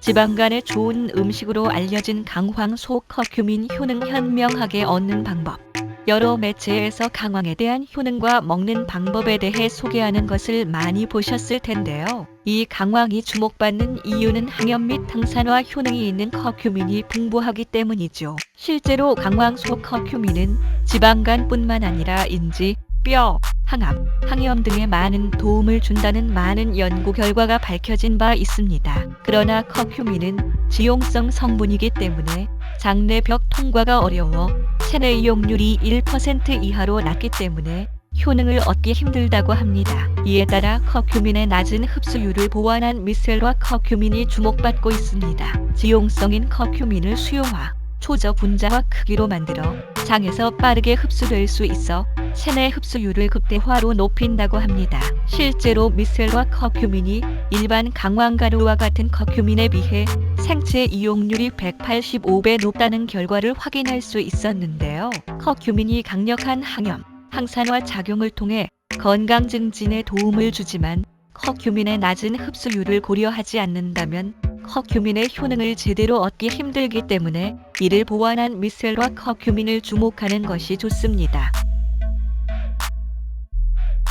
지방간에 좋은 음식으로 알려진 강황 소 커큐민 효능 현명하게 얻는 방법. 여러 매체에서 강황에 대한 효능과 먹는 방법에 대해 소개하는 것을 많이 보셨을 텐데요. 이 강황이 주목받는 이유는 항염 및 항산화 효능이 있는 커큐민이 풍부하기 때문이죠. 실제로 강황소 커큐민은 지방간뿐만 아니라 인지, 뼈, 항암, 항염 등에 많은 도움을 준다는 많은 연구 결과가 밝혀진 바 있습니다. 그러나 커큐민은 지용성 성분이기 때문에 장내벽 통과가 어려워 체내 이용률이 1% 이하로 낮기 때문에 효능을 얻기 힘들다고 합니다. 이에 따라 커큐민의 낮은 흡수율을 보완한 미셀과 커큐민이 주목받고 있습니다. 지용성인 커큐민을 수용화, 초저 분자와 크기로 만들어 장에서 빠르게 흡수될 수 있어 체내 흡수율을 극대화로 높인다고 합니다. 실제로 미셀과 커큐민이 일반 강황가루와 같은 커큐민에 비해 생체 이용률이 185배 높다는 결과를 확인할 수 있었는데요. 커큐민이 강력한 항염, 항산화 작용을 통해 건강 증진에 도움을 주지만 커큐민의 낮은 흡수율을 고려하지 않는다면 커큐민의 효능을 제대로 얻기 힘들기 때문에 이를 보완한 미셀과 커큐민을 주목하는 것이 좋습니다.